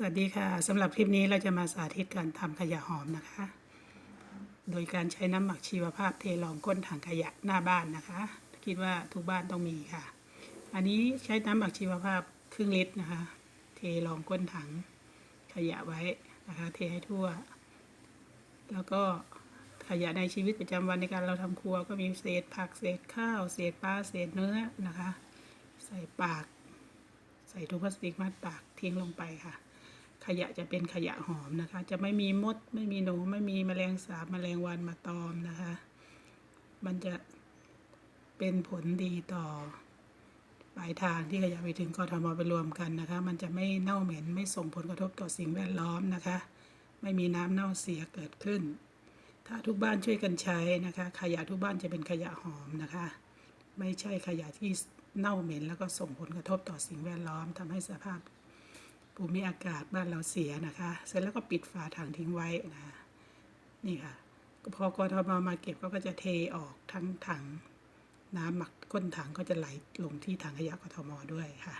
สวัสดีค่ะสำหรับคลิปนี้เราจะมาสาธิตการทำขยะหอมนะคะ โดยการใช้น้ำหมักชีวภาพเทรองก้นถังขยะหน้าบ้านนะคะ คิดว่าทุกบ้านต้องมีค่ะ อันนี้ใช้น้ำหมักชีวภาพครึ่งลิตรนะคะ เทรองก้นถังขยะไว้นะคะ เทให้ทั่ว แล้วก็ขยะในชีวิตประจำวันในการเราทำครัว ก็มีเศษผักเศษข้าว เศษปลาเศษเนื้อนะคะ ใส่ปาก ใส่ถุงพลาสติกมัดปากทิ้งลงไปค่ะ ขยะจะเป็นขยะหอมนะคะ จะไม่มีมด ไม่มีหนูไม่มีแมลงสาบแมลงวันมาตอมนะคะ มันจะเป็นผลดีต่อปลายทางที่ขยะไปถึงกทมไปรวมกันนะคะ มันจะไม่เน่าเหม็นไม่ส่งผลกระทบต่อสิ่งแวดล้อมนะคะ ไม่มีน้ำเน่าเสียเกิดขึ้น ถ้าทุกบ้านช่วยกันใช้นะคะ ขยะทุกบ้านจะเป็นขยะหอมนะคะ ไม่ใช่ขยะที่เน่าเหม็นแล้วก็ส่งผลกระทบต่อสิ่งแวดล้อมทำให้สภาพ ภูมิอากาศบ้านเราเสียนะคะ เสร็จแล้วก็ปิดฝาถังทิ้งไว้นะนี่ค่ะพอกทมมาเก็บก็จะเทออกทั้งถังน้ำหมักก้นถังก็จะไหลลงที่ถังขยะกทมด้วยค่ะ